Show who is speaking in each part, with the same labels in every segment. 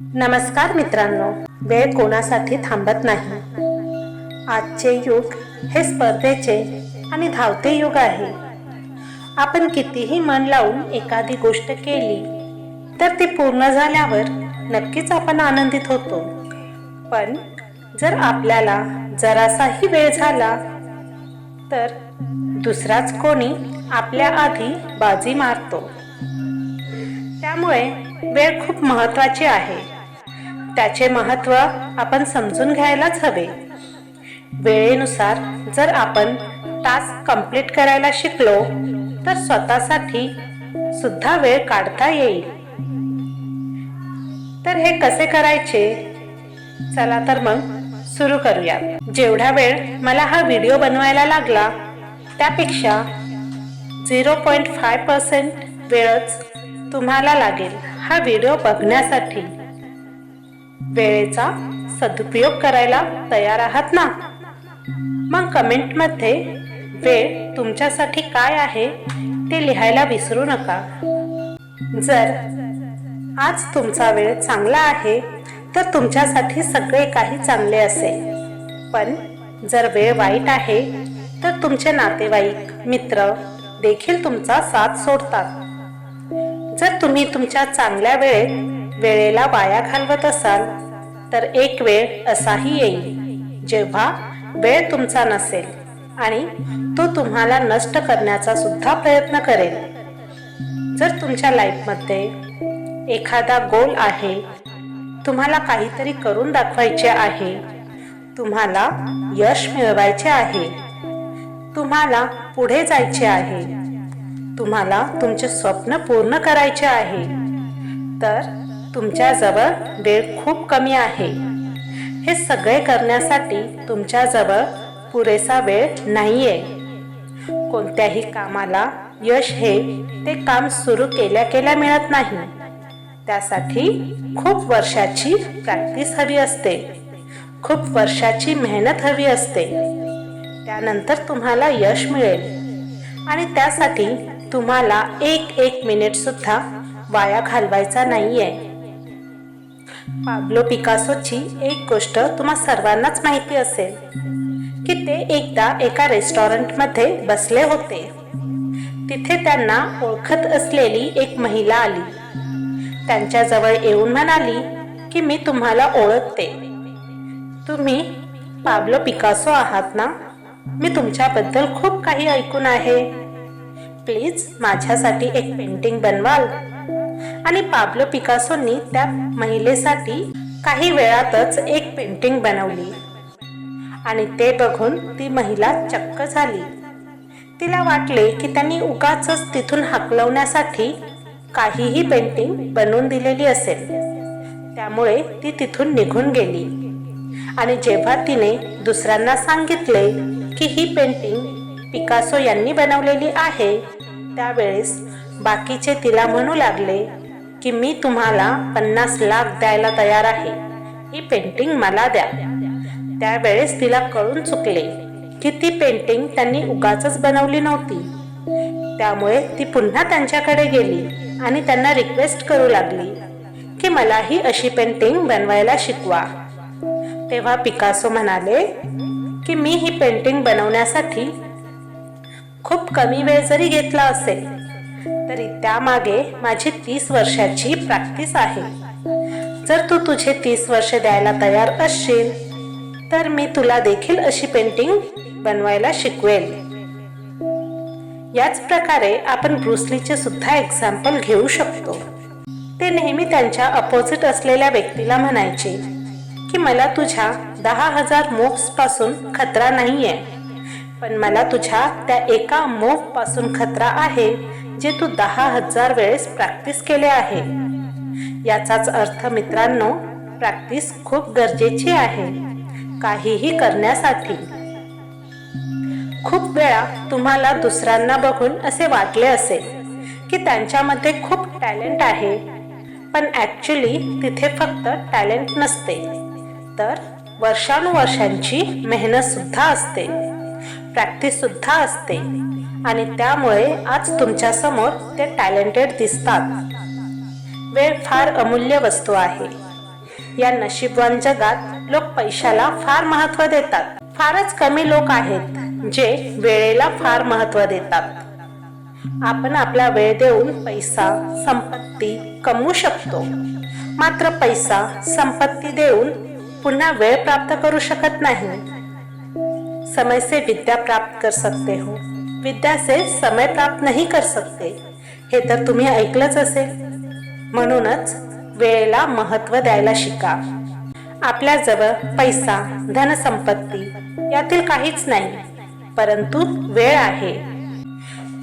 Speaker 1: नमस्कार मित्रांनो वेळ कोणासाठी थांबत नाही. आजचे युग हे स्पर्धेचे आणि धावते युग आहे. आपण कितीही मन लावून एखादी गोष्ट केली तर ती पूर्ण झाल्यावर नक्कीच आपण आनंदित होतो. पण जर आपल्याला जरासाही वेळ झाला तर दुसराच कोणी आपल्या आधी बाजी मारतो. त्यामुळे वेळ खूप महत्वाची आहे. त्याचे महत्त्व आपण समजून घ्यायलाच हवे. वेळेनुसार जर आपण टास्क कंप्लीट करायला शिकलो तर स्वतःसाठी सुद्धा वेळ काढता येईल. तर हे कसे करायचे? चला तर मग सुरू करूया जेवढा वेळ मला हा व्हिडिओ बनवायला लागला त्यापेक्षा झिरो पॉईंट फाय पर्सेंट वेळच तुम्हाला लागेल हा व्हिडिओ बघण्यासाठी. वेळेचा सदुपयोग करायला तयार आहात ना? मग कमेंटमध्ये वेळ तुमच्यासाठी काय आहे ते लिहायला विसरू नका. जर आज तुमचा वेळ चांगला आहे तर तुमच्यासाठी सगळे काही चांगले असेल. पण जर वेळ वाईट आहे तर तुमचे नातेवाईक मित्र देखील तुमचा साथ सोडतात. जर तुम्ही तुमच्या चांगल्या वेळेत वेळेला वाया घालवत असाल तर एक वेळ असाही येईल. जेव्हा वेळ तुमचा नसेल आणि तो तुम्हाला नष्ट करण्याचा सुद्धा प्रयत्न करेल. जर तुमच्या लाईफमध्ये एखादा गोल आहे तुम्हाला काहीतरी करून दाखवायचे आहे तुम्हाला यश मिळवायचे आहे तुम्हाला पुढे जायचे आहे तुम्हाला तुमचे स्वप्न पूर्ण करायचे आहे तर तुमच्याजवळ वेळ खूप कमी आहे. हे सगळे करण्यासाठी तुमच्याजवळ पुरेसा वेळ नाहीये. कोणत्याही कामाला यश हे ते काम सुरू केल्या केल्या मिळत नाही. त्यासाठी खूप वर्षाची प्रॅक्टिस हवी असते. खूप वर्षाची मेहनत हवी असते. त्यानंतर तुम्हाला यश मिळेल. आणि त्यासाठी तुम्हाला एक एक मिनिट सुद्धा वाया घालवायचा नाहीये. पाब्लो पिकासोची एक गोष्ट तुम्हा सर्वांनाच माहिती असेल की ते एकदा एका रेस्टॉरंटमध्ये बसले होते. तिथे त्यांना ओळखत असलेली एक महिला आली. त्यांच्याजवळ येऊन म्हणाली की मी तुम्हाला ओळखते. तुम्ही पाब्लो पिकासो आहात ना? मी तुमच्याबद्दल खूप काही ऐकून आहे. प्लीज माझ्यासाठी एक पेंटिंग बनवाल. आणि पाब्लो पिकासोंनी त्या महिलेसाठी काही वेळातच एक पेंटिंग बनवली. आणि ते बघून ती महिला चक्क झाली. तिला वाटले की त्यांनी उगाच तिथून हकलवण्यासाठी काहीही पेंटिंग बनवून दिलेली असेल. त्यामुळे ती तिथून निघून गेली. आणि जेव्हा तिने दुसऱ्यांना सांगितले की ही पेंटिंग पिकासो यांनी बनवलेली आहे त्यावेळेस बाकीचे तिला म्हणू लागले की मी तुम्हाला पन्नास लाख द्यायला तयार आहे. ही पेंटिंग मला द्या. त्यावेळेस तिला कळून चुकले की ती पेंटिंग त्यांनी उगाच बनवली नव्हती. त्यामुळे ती पुन्हा त्यांच्याकडे गेली आणि त्यांना रिक्वेस्ट करू लागली की मलाही अशी पेंटिंग बनवायला शिकवा. तेव्हा पिकासो म्हणाले की मी ही पेंटिंग बनवण्यासाठी खूप कमी वेळ जरी घेतला असेल तरी त्यामागे माझी तीस वर्षाची प्रॅक्टिस आहे. जर तू तुझे तीस वर्ष द्यायला तयार असशील तर मी तुला देखील अशी पेंटिंग बनवायला शिकवेल. याच प्रकारे आपण ब्रुसलीचे सुद्धा एक्झाम्पल घेऊ शकतो. ते नेहमी त्यांच्या अपोजिट असलेल्या व्यक्तीला म्हणायचे की मला तुझ्या दहा हजार मूव्सपासून खतरा आहे पण मला तुझ्या त्या एका मूव्हपासून खतरा आहे जे तू दहा हजार वेळेस प्रॅक्टिस केले आहे. याचाच अर्थ मित्रांनो प्रॅक्टिस खूप गरजेची आहे. काहीही करण्यासाठी. खूप वेळा तुम्हाला दुसऱ्यांना बघून असे वाटले असेल की त्यांच्यामध्ये खूप टॅलेंट आहे पण ॲक्च्युली तिथे फक्त टॅलेंट नसते. तर वर्षानुवर्षांची मेहनतसुद्धा असते. प्रॅक्टिससुद्धा असते. आणि त्यामुळे आज तुमच्यासमोर ते टॅलेंटेड दिसतात. वेळ फार अमूल्य वस्तू आहे. या नशीबवान जगात लोक पैशाला फार महत्त्व देतात. फारच कमी लोक आहेत जे वेळेला फार महत्त्व देतात. आपण आपला वेळ देऊन पैसा संपत्ती कमवू शकतो. मात्र पैसा संपत्ती देऊन पुन्हा वेळ प्राप्त करू शकत नाही. समय से विद्या प्राप्त कर सकते हो. विद्या से समय प्राप्त नहीं कर सकते. हे तर तुम्ही ऐकलंच असेल. म्हणूनच वेळेला महत्त्व द्यायला शिका. आपल्याजवळ पैसा धनसंपत्ती यातील काहीच नाही परंतु वेळ आहे.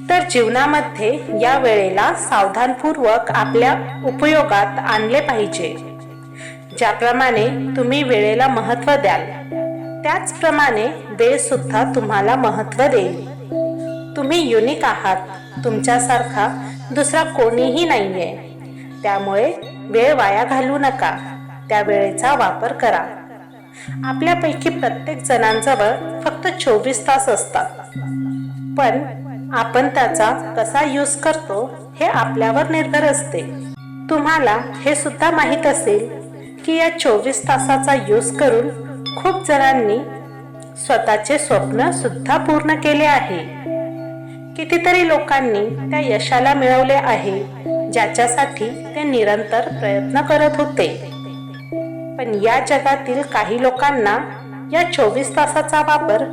Speaker 1: तर जीवनामध्ये या वेळेला सावधानपूर्वक आपल्या उपयोगात आणले पाहिजे. ज्याप्रमाणे तुम्ही वेळेला महत्त्व द्याल त्याचप्रमाणे वेळ सुद्धा तुम्हाला महत्त्व देईल. तुम्ही युनिक आहात. तुमच्यासारखा दुसरा कोणीही नाहीये. त्यामुळे वेळ वाया घालू नका. त्या वेळेचा वापर करा. आपल्यापैकी प्रत्येक जणांजवळ फक्त चोवीस तास असतात. पण आपण त्याचा कसा यूज करतो हे आपल्यावर निर्भर असते. तुम्हाला हे सुद्धा माहीत असेल की या चोवीस तासाचा यूज करून खूप जणांनी स्वतःचे स्वप्न सुद्धा पूर्ण केले आहे. कितीतरी लोकांनी त्या यशाला मिळवले आहे ज्याच्यासाठी ते निरंतर प्रयत्न करत होते. पण या जगातील काही लोकांना या चोवीस तासाचा वापर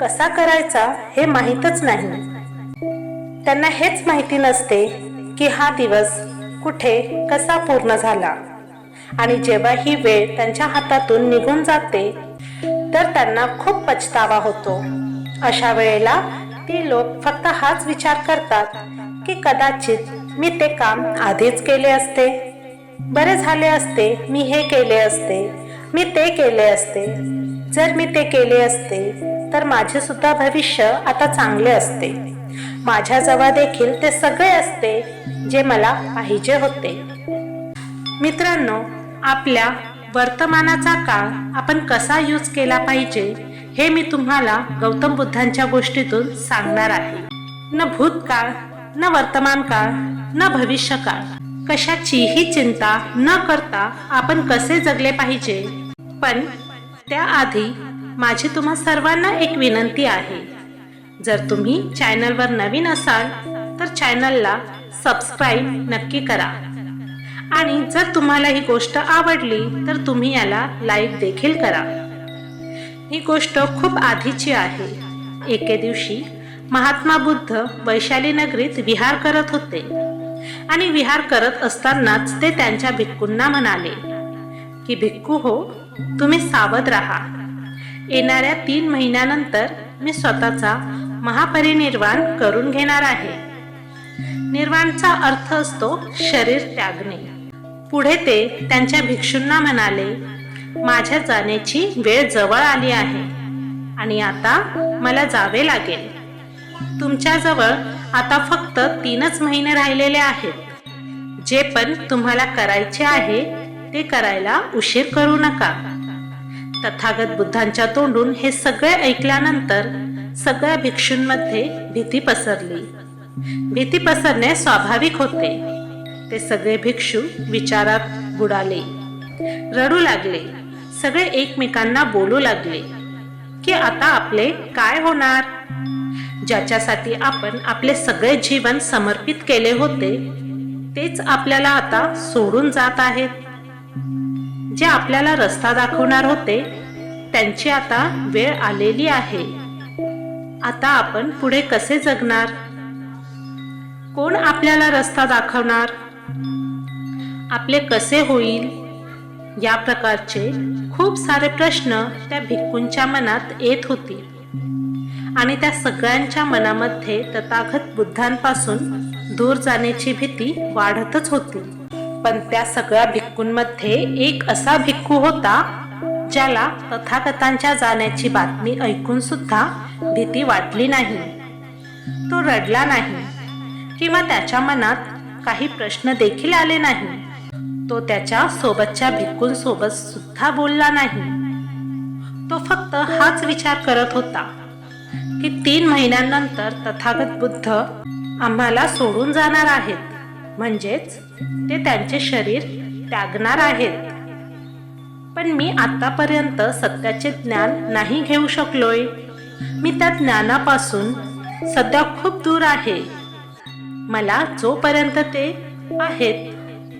Speaker 1: कसा करायचा हे माहीतच नाही. त्यांना हेच माहिती नसते की हा दिवस कुठे कसा पूर्ण झाला. आणि जेव्हा ही वेळ त्यांच्या हातातून निघून जाते तर त्यांना खूप पछतावा होतो. अशा वेळेला ती लोक फक्त हाच विचार करतात की कदाचित मी ते काम आधीच केले असते. बरे झाले असते मी हे केले असते मी ते केले असते. जर मी ते केले असते तर माझे सुद्धा भविष्य आता चांगले असते. माझ्याजवळ देखील ते सगळे असते जे मला पाहिजे होते. मित्रांनो आपल्या वर्तमानाचा काळ आपण कसा यूज केला पाहिजे हे मी तुम्हाला गौतम बुद्धांच्या गोष्टीतून सांगणार आहे. न भूतकाळ न वर्तमान काळ न भविष्य काळ कशाचीही चिंता न करता आपण कसे जगले पाहिजे? पण त्याआधी माझी तुम्हा सर्वांना एक विनंती आहे. जर तुम्ही चॅनलवर नवीन असाल तर चॅनलला सबस्क्राईब नक्की करा. आणि जर तुम्हाला ही गोष्ट आवडली तर तुम्ही याला लाईक देखील करा. ही गोष्ट खूप आधीची आहे. एके दिवशी महात्मा बुद्ध वैशाली नगरीत विहार करत होते. आणि विहार करत असतानाच ते त्यांच्या भिक्कूंना म्हणाले की भिक्खू हो तुम्ही सावध राहा. येणाऱ्या तीन महिन्यानंतर मी स्वतःचा महापरिनिर्वाण करून घेणार आहे. निर्वाणचा अर्थ असतो शरीर त्यागणे. पुढे ते त्यांच्या भिक्षूंना म्हणाले माझ्या जाण्याची वेळ जवळ आली आहे आणि आता मला जावे लागेल. तुमच्याजवळ आता फक्त तीनच महिने राहिलेले आहेत. जे पण तुम्हाला करायचे आहे ते करायला उशीर करू नका. तथागत बुद्धांच्या तोंडून हे सगळे ऐकल्यानंतर सगळ्या भिक्षूंमध्ये भीती पसरली. भीती पसरणे स्वाभाविक होते. ते सगळे भिक्षू विचारात बुडाले. रडू लागले. सगळे एकमेकांना बोलू लागले. की आता आपले काय होणार? ज्याच्यासाठी आपण आपले सगळे जीवन समर्पित केले होते तेच आपल्याला आता सोडून जात आहेत. जे आपल्याला रस्ता दाखवणार होते त्यांची आता वेळ आलेली आहे. आता आपण पुढे कसे जगणार? कोण आपल्याला रस्ता दाखवणार? आपले कसे होईल? या प्रकारचे खूप सारे प्रश्न त्या भिक्कूंच्या मनात येत होते. आणि त्या सगळ्यांच्या मनामध्ये तथागत बुद्धांपासून दूर जाण्याची भीती वाढतच होती. पण त्या सगळ्या भिक्कूंमध्ये एक असा भिक्खू होता ज्याला तथागतांच्या जाण्याची बातमी ऐकून सुद्धा भीती वाटली नाही. तो रडला नाही किंवा त्याच्या मनात काही प्रश्न देखील आले नाही. तो त्याच्या सोबतच्या भिक्कूंसोबत सुद्धा बोलला नाही. तो फक्त हाच विचार करत होता की तीन महिन्यांनंतर तथागत बुद्ध आम्हाला सोडून जाणार आहेत. म्हणजेच ते त्यांचे शरीर त्यागणार आहेत. पण मी आतापर्यंत सत्याचे ज्ञान नाही घेऊ शकलोय. मी त्या ज्ञानापासून सध्या खूप दूर आहे. मला जोपर्यंत ते आहेत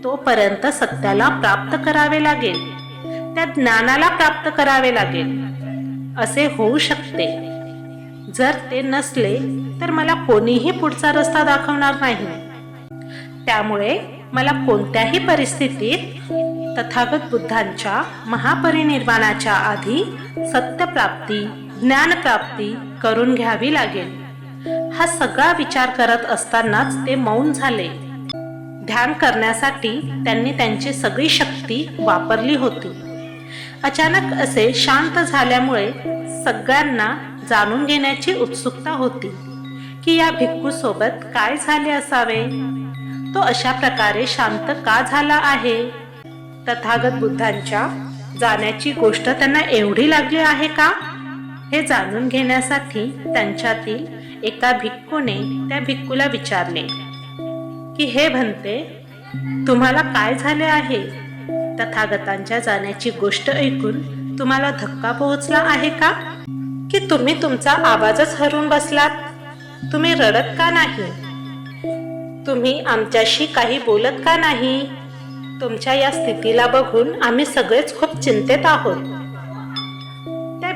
Speaker 1: तोपर्यंत सत्याला प्राप्त करावे लागेल. त्या ज्ञानाला प्राप्त करावे लागेल. असे होऊ शकते. जर ते नसले तर मला कोणीही पुढचा रस्ता दाखवणार नाही. त्यामुळे मला कोणत्याही परिस्थितीत तथागत बुद्धांच्या महापरिनिर्वाणाच्या आधी सत्यप्राप्ती ज्ञानप्राप्ती करून घ्यावी लागेल. हा सगळा विचार करत असतानाच ते मौन झाले. ध्यान करण्यासाठी त्यांनी त्यांची सगळी शक्ती वापरली होती. अचानक असे शांत झाल्यामुळे सगळ्यांना जाणून घेण्याची उत्सुकता होती की या भिक्खू सोबत काय झाले असावे? तो अशा प्रकारे शांत का झाला आहे? तथागत बुद्धांच्या जाण्याची गोष्ट त्यांना एवढी लागली आहे का? हे जाणून घेण्यासाठी त्यांच्यातील एका भिक्खूने त्या भिक्खूला विचारले की हे म्हणते तुम्हाला काय झाले आहे? तथागतांच्या जाण्याची गोष्ट ऐकून तुम्हाला धक्का पोहोचला आहे का? की तुम्ही तुमचा आवाजच हरून बसलात? तुम्ही रडत का नाही? तुम्ही आमच्याशी काही बोलत का नाही? तुमच्या या स्थितीला बघून आम्ही सगळेच खूप चिंतेत आहोत.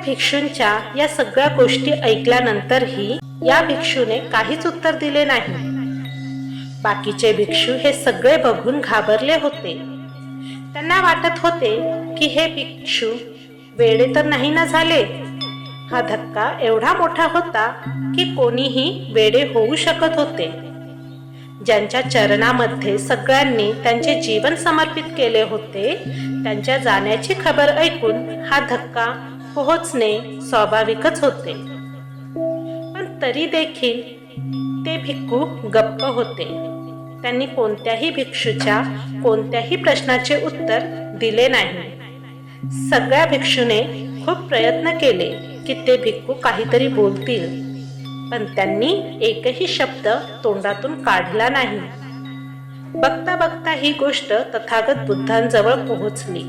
Speaker 1: भिक्षूंच्या या सगळ्या गोष्टी ऐकल्यानंतरही या भिक्षूने काहीच उत्तर दिले नाही. बाकीचे भिक्षू हे सगळे बघून घाबरले होते. त्यांना वाटत होते की हे भिक्षू वेळे तर नाही ना झाले. हा धक्का एवढा मोठा होता की कोणीही वेडे होऊ शकत होते. ज्यांच्या चरणामध्ये सगळ्यांनी त्यांचे जीवन समर्पित केले होते त्यांच्या जाण्याची खबर ऐकून हा धक्का पोहोचणे स्वाभाविकच होते. पण तरी देखील ते भिक्खू गप्प होते. त्यांनी कोणत्याही भिक्षूच्या कोणत्याही प्रश्नाचे उत्तर दिले नाही. सगळ्या भिक्षूने खूप प्रयत्न केले की ते भिक्खू काहीतरी बोलतील. पण त्यांनी एकही शब्द तोंडातून काढला नाही. बघता बघता ही गोष्ट तथागत बुद्धांजवळ पोहोचली.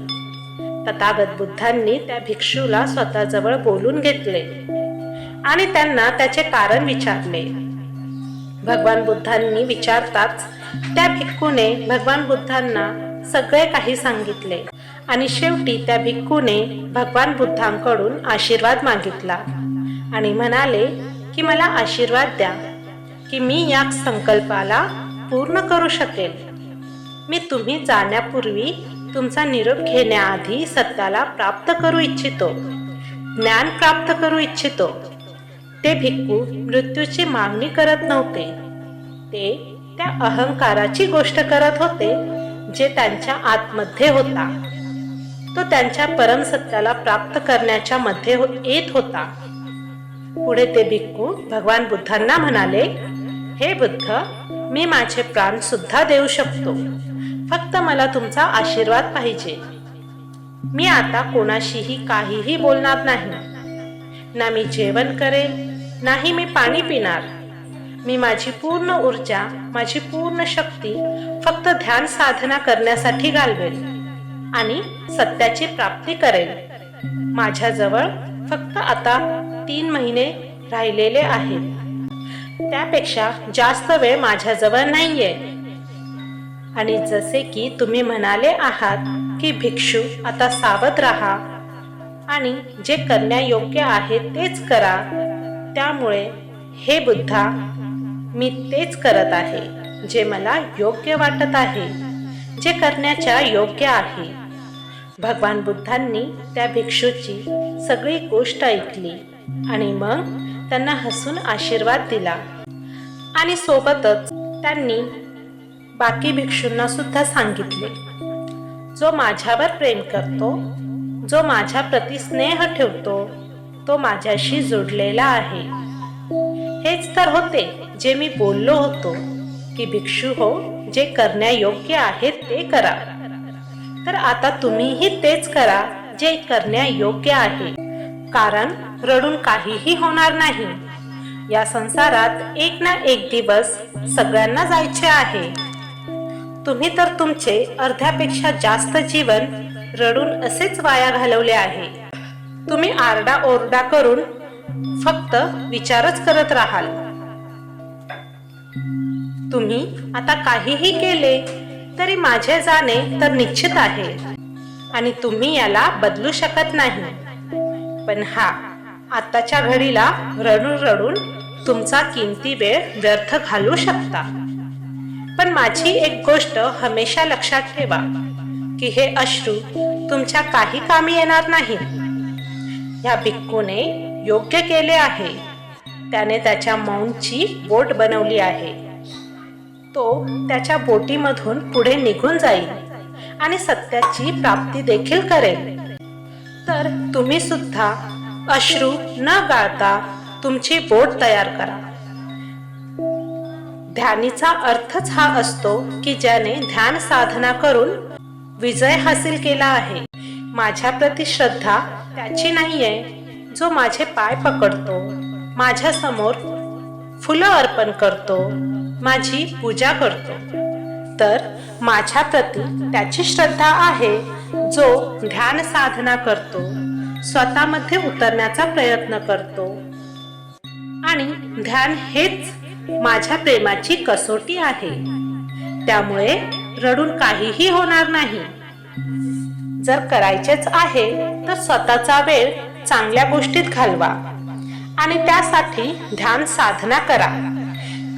Speaker 1: तथागत बुद्धांनी त्या भिक्षूला स्वतःजवळ बोलून घेतले आणि त्यांना त्याचे कारण विचारले. भगवान बुद्धांनी विचारताच त्या भिक्खूने भगवान बुद्धांना सगळे काही सांगितले आणि शेवटी त्या भिक्खूने भगवान बुद्धांकडून आशीर्वाद मागितला आणि म्हणाले की मला आशीर्वाद द्या की मी या संकल्पाला पूर्ण करू शकेल मी तुम्ही जाण्यापूर्वी तुमचा निरोप घेण्याआधी सत्याला प्राप्त करू इच्छितो. ज्ञान प्राप्त करू इच्छितो. ते भिक्खू मृत्यूची मागणी करत नव्हते. ते त्या अहंकाराची गोष्ट करत होते जे त्यांच्या आतमध्ये होता. तो त्यांच्या परम सत्याला प्राप्त करण्याच्या मध्ये हो- येत होता. पुढे ते भिक्खू भगवान बुद्धांना म्हणाले हे बुद्ध मी माझे प्राण सुद्धा देऊ शकतो. फक्त मला तुमचा आशीर्वाद पाहिजे. मी आता कोणाशीही काहीही बोलणार नाही. ना मी जेवण करेल नाही मी पाणी पिणार. मी माझी पूर्ण ऊर्जा माझी पूर्ण शक्ती फक्त ध्यान साधना करण्यासाठी घालवेल आणि सत्याची प्राप्ती करेल माझ्याजवळ फक्त आता तीन महिने राहिलेले आहेत. त्यापेक्षा जास्त वेळ माझ्याजवळ नाहीये. आणि जसे की तुम्ही म्हणाले आहात की भिक्षू आता सावध राहा आणि जे करण्यायोग्य आहे तेच करा. त्यामुळे हे बुद्धा मी तेच करत आहे जे मला योग्य वाटत आहे जे करण्याच्या योग्य आहे. भगवान बुद्धांनी त्या भिक्षूची सगळी गोष्ट ऐकली आणि मग त्यांना हसून आशीर्वाद दिला आणि सोबतच त्यांनी बाकी भिक्षूंना सुद्धा सांगितले. जो माझ्यावर प्रेम करतो जो माझ्या प्रती स्नेह ठेवतो तो माझ्याशी जोडलेला आहे. हेच तर होते जे मी बोललो होतो की भिक्षू हो जे करण्यायोग्य आहे ते करा. तर आता तुम्हीही तेच करा जे करण्यायोग्य आहे. कारण रडून काहीही होणार नाही. या संसारात एक ना एक दिवस सगळ्यांना जायचे आहे. तुम्ही तर तुमचे अर्ध्यापेक्षा जास्त जीवन रडून असेच वाया घालवले आहे. तुम्ही आरडा ओरडा करून फक्त विचारच करत राहाल. तुम्ही आता काहीही केले तरी माझे जाणे तर निश्चित आहे आणि तुम्ही याला बदलू शकत नाही. पण हा आताच्या घडीला रडून रडून तुमचा किमती वेळ व्यर्थ घालू शकता. पण माझी एक गोष्ट हमेशा लक्षात ठेवा की हे अश्रू तुमच्या काही कामी येणार नाही. या भिक्कूने योग्य केले आहे. त्याने त्याच्या मौनची बोट बनवली आहे. तो त्याच्या बोटीमधून पुढे निघून जाईल आणि सत्याची प्राप्ती देखील करेल. तर तुम्ही सुद्धा अश्रू न गाळता तुमची बोट तयार करा. ध्यानीचा अर्थच हा असतो की ज्याने ध्यान साधना करून विजय हासिल केला आहे. माझ्या प्रति श्रद्धा त्याची नाहीये जो माझे पाय पकडतो माझ्यासमोर फुलं अर्पण करतो माझी पूजा करतो. तर माझ्या प्रती त्याची श्रद्धा आहे जो ध्यान साधना करतो स्वतःमध्ये उतरण्याचा प्रयत्न करतो. आणि ध्यान हेच माझ्या प्रेमाची कसोटी आहे. त्यामुळे रडून काहीही होणार नाही. जर करायचेच आहे तर स्वतःचा वेळ चांगल्या गोष्टीत घालवा. आणि त्यासाठी ध्यान साधना करा.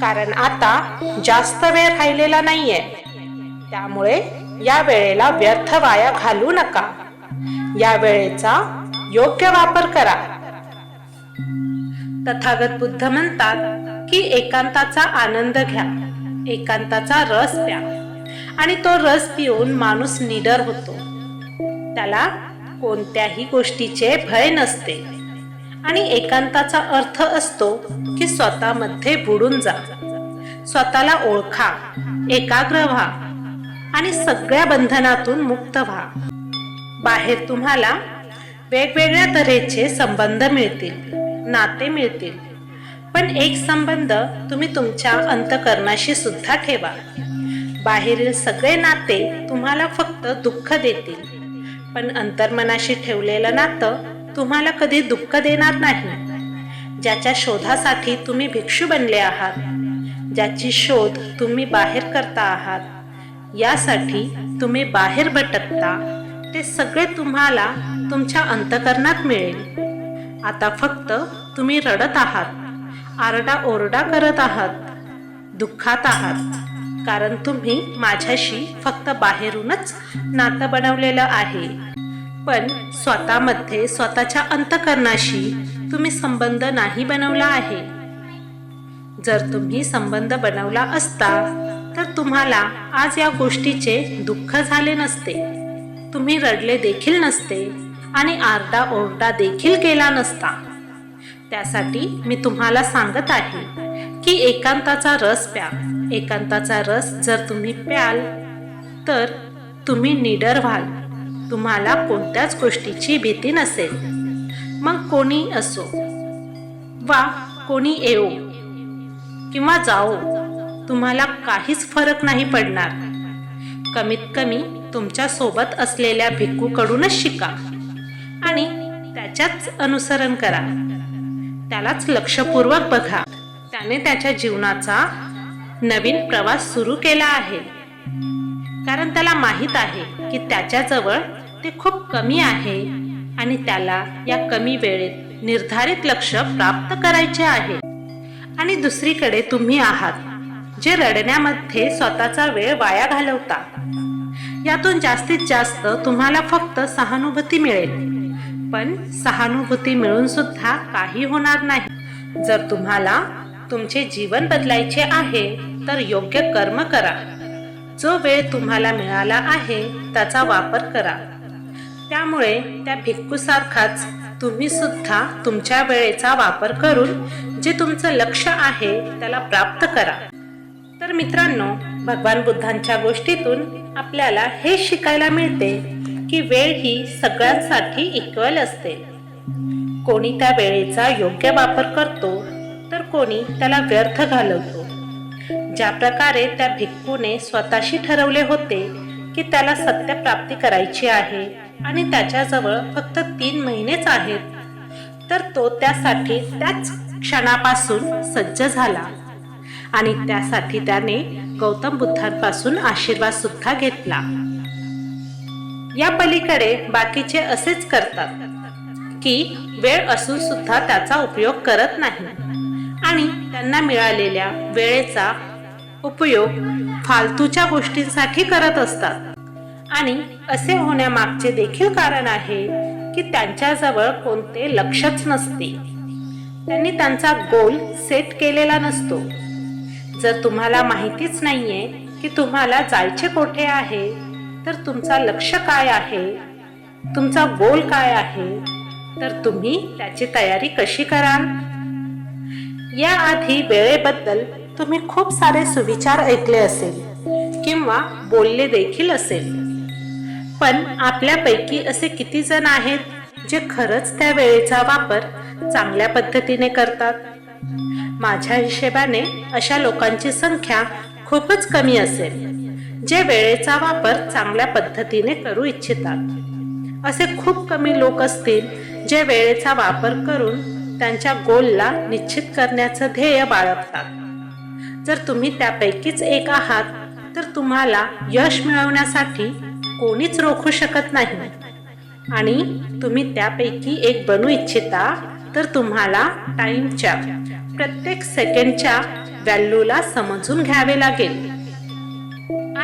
Speaker 1: कारण आता जास्त वेळ राहिलेला नाहीये. त्यामुळे या वेळेला व्यर्थ वाया घालू नका. या वेळेचा योग्य वापर करा. तथागत बुद्ध म्हणतात की एकांताचा आनंद घ्या. एकांताचा रस प्या. आणि तो रस पिऊन माणूस निडर होतो. त्याला कोणत्याही गोष्टीचे भय नसते. आणि एकांताचा अर्थ असतो की स्वतःमध्ये बुडून जा. स्वतःला ओळखा एकाग्र व्हा आणि सगळ्या बंधनातून मुक्त व्हा. बाहेर तुम्हाला वेगवेगळ्या तऱ्हेचे संबंध मिळतील नाते मिळतील. पण एक संबंध तुम्ही तुमच्या अंतकरणाशी सुद्धा ठेवा. बाहेरील सगळे नाते तुम्हाला फक्त दुःख देतील. पण अंतर्मनाशी ठेवलेलं नातं तुम्हाला कधी दुःख देणार नाही. ज्याच्या शोधासाठी तुम्ही भिक्षू बनले आहात ज्याची शोध तुम्ही बाहेर करता आहात यासाठी तुम्ही बाहेर भटकता ते सगळे तुम्हाला तुमच्या अंतकरणात मिळेल. आता फक्त तुम्ही रडत आहात. आरडा ओरडा करत आहात. दुःखात आहात. कारण तुम्ही माझ्याशी फक्त बाहेरूनच नातं बनवलेलं आहे. पण स्वतःमध्ये स्वतःच्या अंतकरणाशी तुम्ही संबंध नाही बनवला आहे. जर तुम्ही संबंध बनवला असता तर तुम्हाला आज या गोष्टीचे दुःख झाले नसते. तुम्ही रडले देखील नसते आणि आरडा ओरडा देखील केला नसता. त्यासाठी मी तुम्हाला सांगत आहे की एकांताचा रस प्या. एकांताचा रस जर तुम्ही प्याल तर तुम्ही निडर व्हाल. तुम्हाला कोणत्याच गोष्टीची भीती नसेल. मग कोणी असो वा कोणी येऊ किंवा जाओ तुम्हाला काहीच फरक नाही पडणार. कमीत कमी तुमच्यासोबत असलेल्या भिक्खूकडूनच शिका आणि त्याच्याच अनुसरण करा. त्यालाच लक्षपूर्वक बघा. त्याने त्याच्या जीवनाचा नवीन प्रवास सुरू केला आहे. कारण त्याला माहीत आहे की त्याच्याजवळ ते खूप कमी आहे आणि त्याला या कमी वेळेत निर्धारित लक्ष प्राप्त करायचे आहे. आणि दुसरीकडे तुम्ही आहात जे रडण्यामध्ये स्वतःचा वेळ वाया घालवता. यातून जास्तीत जास्त तुम्हाला फक्त सहानुभूती मिळेल. पण सहानुभूती मिळून सुद्धा काही होणार नाही. जर तुम्हाला तुमचे जीवन बदलायचे आहे तर योग्य कर्म करा. जो वेळ तुम्हाला मिळाला आहे त्याचा वापर करा. त्यामुळे त्या भिक्खूसारखाच तुम्ही सुद्धा तुमच्या वेळेचा वापर करून जे तुमचं लक्ष आहे त्याला प्राप्त करा. तर मित्रांनो भगवान बुद्धांच्या गोष्टीतून आपल्याला हे शिकायला मिळते की वेळ ही सगळ्यांसाठी इक्वल असते. कोणी त्या वेळेचा योग्य वापर करतो तर कोणी त्याला व्यर्थ घालवतो. ज्या प्रकारे त्या भिक्खूने स्वतःशी ठरवले होते की त्याला सत्य प्राप्ती करायची आहे आणि त्याच्याजवळ फक्त तीन महिनेच आहेत तर तो त्यासाठी त्याच क्षणापासून सज्ज झाला. आणि त्यासाठी त्याने गौतम बुद्धांपासून आशीर्वाद सुद्धा घेतला. या पलीकडे बाकीचे असेच करतात की वेळ असून सुद्धा त्याचा उपयोग करत नाही. आणि त्यांना मिळालेल्या वेळेचा उपयोग फालतूच्या गोष्टींसाठी करत असतात. आणि असे होण्यामागचे देखील कारण आहे की त्यांच्याजवळ कोणते लक्षच नसते. त्यांनी त्यांचा गोल सेट केलेला नसतो. जर तुम्हाला माहितीच नाहीये की तुम्हाला जायचे कोठे आहे तर तुमचा लक्ष काय आहे? तुमचा गोल काय आहे? तर तुम्ही त्याची तयारी कशी कराल? याआधी वेळेबद्दल तुम्ही खूप सारे सुविचार ऐकले असेल किंवा बोलले देखील असेल. पण आपल्यापैकी असे किती जण आहेत जे खरंच त्या वेळेचा वापर चांगल्या पद्धतीने करतात? माझ्या हिशेबाने अशा लोकांची संख्या खूपच कमी असेल. जे वेळेचा वापर चांगल्या पद्धतीने करू इच्छितात. असे खूप कमी लोक असतील जे वेळेचा वापर करून त्यांच्या गोलला निश्चित करण्याचं ध्येय बाळगतात. जर तुम्ही त्यापैकीच एक आहात तर तुम्हाला यश मिळवण्यासाठी कोणीच रोखू शकत नाही. आणि तुम्ही त्यापैकी एक बनू इच्छिता तर तुम्हाला टाइमच्या प्रत्येक सेकंडच्या व्हॅल्यूला समजून घ्यावे लागेल.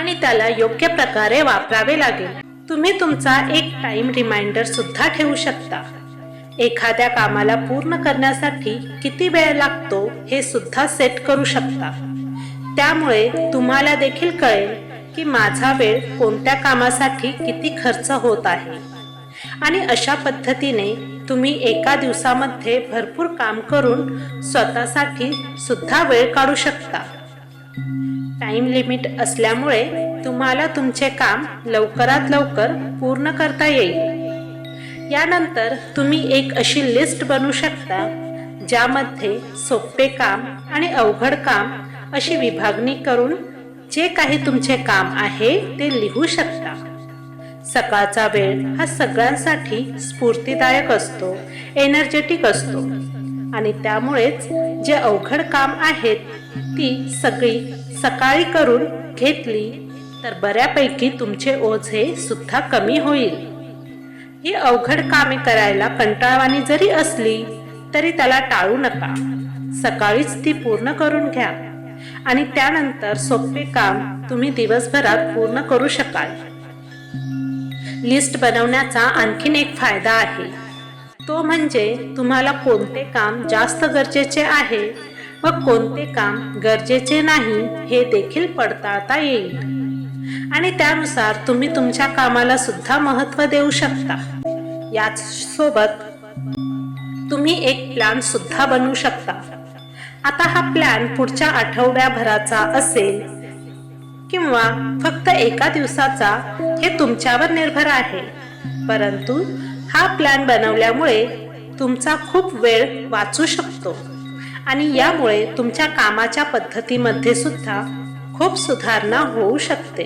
Speaker 1: आणि त्याला योग्य प्रकारे वापरावे लागेल. तुम्ही तुमचा एक टाइम रिमाइंडर सुद्धा ठेवू शकता. एखाद्या कामाला पूर्ण करण्यासाठी किती वेळ लागतो हे सुद्धा सेट करू शकता. त्यामुळे तुम्हाला देखील कळेल की माझा वेळ कोणत्या कामासाठी किती खर्च होत आहे. आणि अशा पद्धतीने तुम्ही एका दिवसामध्ये भरपूर काम करून स्वतःसाठी सुद्धा वेळ काढू शकता. टाइम लिमिट असल्यामुळे तुम्हाला तुमचे काम लवकरात लवकर पूर्ण करता येईल. यानंतर तुम्ही एक अशी लिस्ट बनवू शकता ज्यामध्ये सोपे काम आणि अवघड काम अशी विभागणी करून जे काही तुमचे काम आहे ते लिहू शकता. सकाळचा वेळ हा सगळ्यांसाठी स्फूर्तीदायक असतो एनर्जेटिक असतो. आणि त्यामुळेच जे अवघड काम आहेत ती सगळी सकाळी करून घेतली तर बऱ्यापैकी तुमचे ओझे सुद्धा कमी होईल. ही अवघड कामे करायला कंटाळवाणी जरी असली तरी त्याला टाळू नका. सकाळीच ती पूर्ण करून घ्या. आणि त्यानंतर सोपे काम तुम्ही दिवसभरात पूर्ण करू शकाल. लिस्ट बनवण्याचा आणखीन एक फायदा आहे. तो म्हणजे तुम्हाला कोणते काम जास्त गरजेचे आहे व कोणते काम गरजेचे नाही हे देखील पडताळता येईल. आणि त्यानुसार तुम्ही तुमच्या कामाला सुद्धा महत्त्व देऊ शकता. याच सोबत तुम्ही एक प्लॅन सुद्धा बनवू शकता. आता हा प्लॅन पुढच्या आठवड्याभराचा असेल किंवा फक्त एका दिवसाचा हे तुमच्यावर निर्भर आहे. परंतु हा प्लॅन बनवल्यामुळे तुमचा खूप वेळ वाचू शकतो. आणि यामुळे तुमच्या कामाच्या पद्धतीमध्ये सुद्धा खूप सुधारणा होऊ शकते.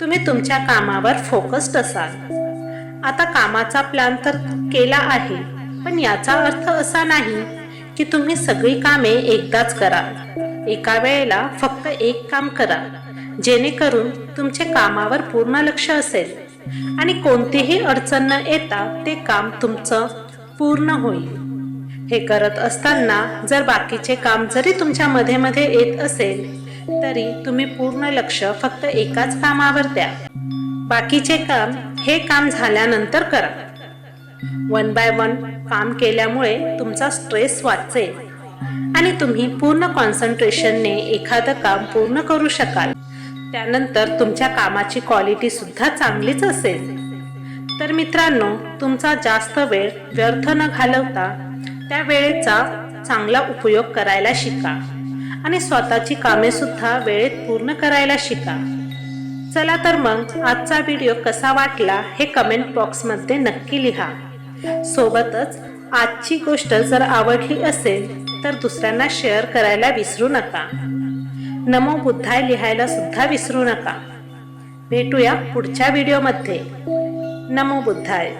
Speaker 1: तुम्ही तुमच्या कामावर फोकस्ड असाल. आता कामाचा प्लॅन तर केला आहे पण याचा अर्थ असा नाही की तुम्ही सगळी कामे एकदाच करा एका वेळेला फक्त एक काम करा जेणेकरून तुमचे कामावर पूर्ण लक्ष असेल आणि कोणतीही अडचण न येता ते काम तुमचं पूर्ण होईल. हे करत असताना जर बाकीचे काम जरी तुमच्या मध्ये मध्ये येत असेल तरी तुम्ही पूर्ण लक्ष फक्त एकाच कामावर द्या. बाकीचे काम हे काम झाल्यानंतर करा. वन बाय वन काम केल्यामुळे तुमचा स्ट्रेस वाचेल आणि तुम्ही पूर्ण कॉन्सन्ट्रेशनने एखादं काम पूर्ण करू शकाल. त्यानंतर तुमच्या कामाची क्वालिटी सुद्धा चांगलीच असेल. तर मित्रांनो तुमचा जास्त वेळ व्यर्थ न घालवता त्या वेळेचा चांगला उपयोग करायला शिका. आणि स्वतःची कामे सुद्धा वेळेत पूर्ण करायला शिका. चला तर मग आजचा व्हिडिओ कसा वाटला हे कमेंट बॉक्समध्ये नक्की लिहा. सोबतच आजची गोष्ट जर आवडली असेल तर दुसऱ्यांना शेअर करायला विसरू नका. नमो बुद्धाय लिहायला सुद्धा विसरू नका. भेटूया पुढच्या व्हिडिओमध्ये. नमो बुद्धाय.